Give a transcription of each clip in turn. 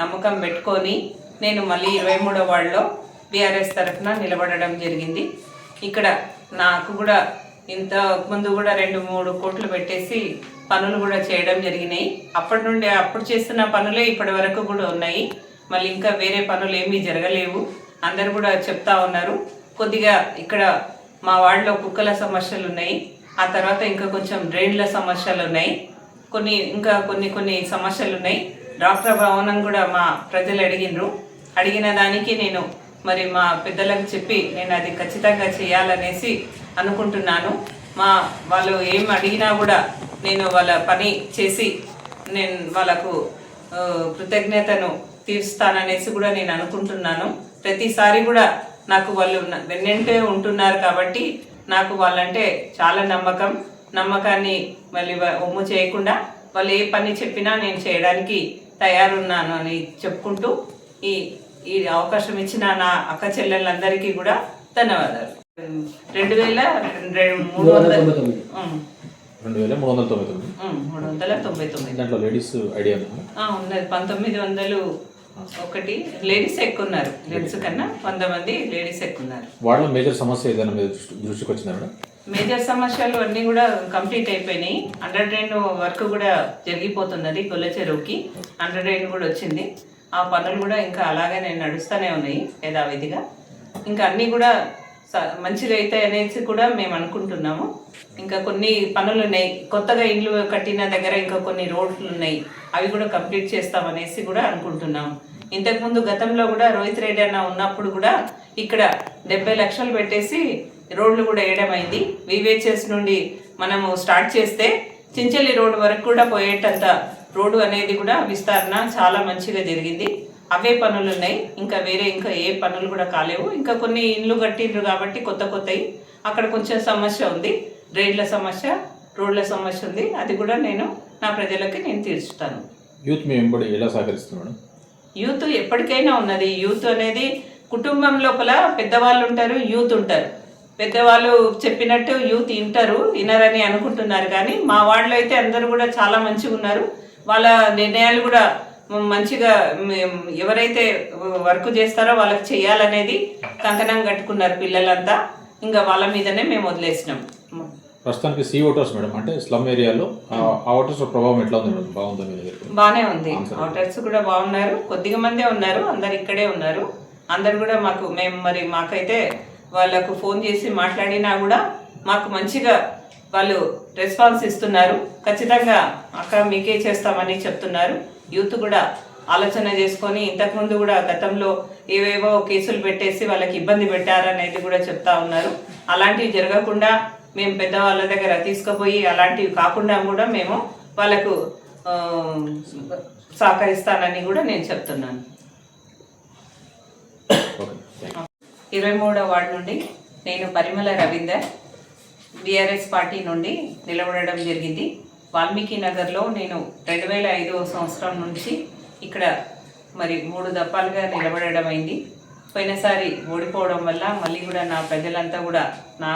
నమ్మకం పెట్టుకొని నేను మళ్ళీ ఇరవై మూడో వాళ్ళలో బీఆర్ఎస్ తరఫున నిలబడడం జరిగింది. ఇక్కడ నాకు కూడా ఇంత ముందు కూడా రెండు మూడు కోట్లు పెట్టేసి పనులు కూడా చేయడం జరిగినాయి. అప్పటి నుండి అప్పుడు చేస్తున్న పనులే ఇప్పటి వరకు కూడా ఉన్నాయి. మళ్ళీ ఇంకా వేరే పనులు ఏమీ జరగలేవు. అందరు కూడా చెప్తా ఉన్నారు. కొద్దిగా ఇక్కడ మా వార్డులో కుక్కల సమస్యలు ఉన్నాయి. ఆ తర్వాత ఇంకా కొంచెం డ్రైన్ల సమస్యలు ఉన్నాయి. కొన్ని ఇంకా కొన్ని కొన్ని సమస్యలు ఉన్నాయి. డాక్టర్ భవనం కూడా మా ప్రజలు అడిగినరు. అడిగిన దానికి నేను మరి మా పెద్దలకు చెప్పి నేను అది ఖచ్చితంగా చేయాలనేసి అనుకుంటున్నాను. మా వాళ్ళు ఏం అడిగినా కూడా నేను వాళ్ళ పని చేసి నేను వాళ్ళకు కృతజ్ఞతను తీరుస్తాననేసి కూడా నేను అనుకుంటున్నాను. ప్రతిసారి కూడా నాకు వాళ్ళు వెన్నంటే ఉంటున్నారు కాబట్టి నాకు వాళ్ళంటే చాలా నమ్మకం. నమ్మకాన్ని మళ్ళీ ఒమ్ము చేయకుండా వాళ్ళు ఏ పని చెప్పినా నేను చేయడానికి తయారున్నాను అని చెప్పుకుంటూ ఈ ఈ అవకాశం ఇచ్చిన నా అక్క చెల్లెళ్ళందరికీ కూడా ధన్యవాదాలు. రెండు వేల రెండు మూడు వందల రెండు వేల మూడు వందల తొంభై తొమ్మిది. మూడు వందల తొంభై తొమ్మిది. దాంట్లో లేడీస్ ఐడియా ఉన్నది. పంతొమ్మిది వందలు ఒకటి. లేడీస్ ఎక్కువ ఉన్నారు. జెంట్స్ కన్నా వంద మంది లేడీస్ ఎక్కువ ఉన్నారు. వాళ్ళ మేజర్ సమస్య ఏదైనా దృష్టికి వచ్చిందా మేడం? మేజర్ సమస్యలు అన్నీ కూడా కంప్లీట్ అయిపోయినాయి. అండర్ డ్రైన్ వర్క్ కూడా జరిగిపోతున్నది గొల్ల చెరువుకి. అండర్ డ్రైన్ కూడా వచ్చింది. ఆ పనులు కూడా ఇంకా అలాగే నేను నడుస్తూనే ఉన్నాయి యథావిధిగా. ఇంకా అన్నీ కూడా స- మంచిగా అవుతాయి అనేసి కూడా మేము అనుకుంటున్నాము. ఇంకా కొన్ని పనులు ఉన్నాయి. కొత్తగా ఇండ్లు కట్టిన దగ్గర ఇంకా కొన్ని రోడ్లు ఉన్నాయి. అవి కూడా కంప్లీట్ చేస్తామనేసి కూడా అనుకుంటున్నాము. ఇంతకుముందు గతంలో కూడా రోహిత్ రెడ్డి అన్న ఉన్నప్పుడు కూడా ఇక్కడ డెబ్బై లక్షలు పెట్టేసి రోడ్లు కూడా వేయడం అయింది. వివేచెస్ నుండి మనము స్టార్ట్ చేస్తే చించల్లి రోడ్డు వరకు కూడా పోయేటంత రోడ్డు అనేది కూడా విస్తరణ చాలా మంచిగా జరిగింది. అవే పనులు ఉన్నాయి. ఇంకా వేరే ఇంకా ఏ పనులు కూడా కాలేవు. ఇంకా కొన్ని ఇండ్లు కట్టిండ్రు కాబట్టి కొత్త కొత్తవి అక్కడ కొంచెం సమస్య ఉంది. డ్రైన్ల సమస్య రోడ్ల సమస్య ఉంది. అది కూడా నేను నా ప్రజలకి నేను తీర్చుతాను. యూత్ మీ వెంబడి ఎలా సహకరిస్తుంది మేడం? యూత్ ఎప్పటికైనా ఉన్నది. యూత్ అనేది కుటుంబం లోపల పెద్దవాళ్ళు ఉంటారు యూత్ ఉంటారు. పెద్దవాళ్ళు చెప్పినట్టు యూత్ వింటారు వినరని అనుకుంటున్నారు. కానీ మా వాళ్ళు అయితే అందరూ కూడా చాలా మంచిగా ఉన్నారు. వాళ్ళ నిర్ణయాలు కూడా మంచిగా ఎవరైతే వర్క్ చేస్తారో వాళ్ళకి చేయాలనేది కంకణం కట్టుకున్నారు పిల్లలంతా. ఇంకా వాళ్ళ మీదనే మేము వదిలేసినాం. ప్రస్తుతానికి సీ ఓటర్స్ మేడం అంటే స్లమ్ ఏరియాలో ఓటర్స్ ప్రభావం ఎట్లా ఉంది మేడం? బాగుందా మీ దగ్గర? బాగానే ఉంది. ఆటర్స్ కూడా బాగున్నారు. కొద్దిగా మందే ఉన్నారు అందరు ఇక్కడే ఉన్నారు. అందరు కూడా మాకు మేము మరి మాకైతే వాళ్ళకు ఫోన్ చేసి మాట్లాడినా కూడా మాకు మంచిగా వాళ్ళు రెస్పాన్స్ ఇస్తున్నారు. ఖచ్చితంగా అక్క మీకే చేస్తామని చెప్తున్నారు. యూత్ కూడా ఆలోచన చేసుకొని ఇంతకుముందు కూడా గతంలో ఏవేవో కేసులు పెట్టేసి వాళ్ళకి ఇబ్బంది పెట్టారనేది కూడా చెప్తా ఉన్నారు. అలాంటివి జరగకుండా మేము పెద్దవాళ్ళ దగ్గర తీసుకుపోయి అలాంటివి కాకుండా కూడా మేము వాళ్ళకు సహకరిస్తానని కూడా నేను చెప్తున్నాను. ఇరవై మూడవ వార్డు నుండి నేను పరిమళ రవీందర్ బీఆర్ఎస్ పార్టీ నుండి నిలబడడం జరిగింది. వాల్మీకి నగర్లో నేను రెండు వేల ఐదవ సంవత్సరం నుంచి ఇక్కడ మరి మూడు దఫాలుగా నిలబడడం అయింది. పోయినసారి ఓడిపోవడం వల్ల మళ్ళీ కూడా నా ప్రజలంతా కూడా నా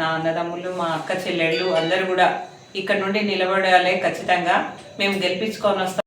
నా అన్నదమ్ములు మా అక్క చెల్లెళ్ళు అందరూ కూడా ఇక్కడ నుండి నిలబడాలి ఖచ్చితంగా. మేము గెలిపించుకొని వస్తాం.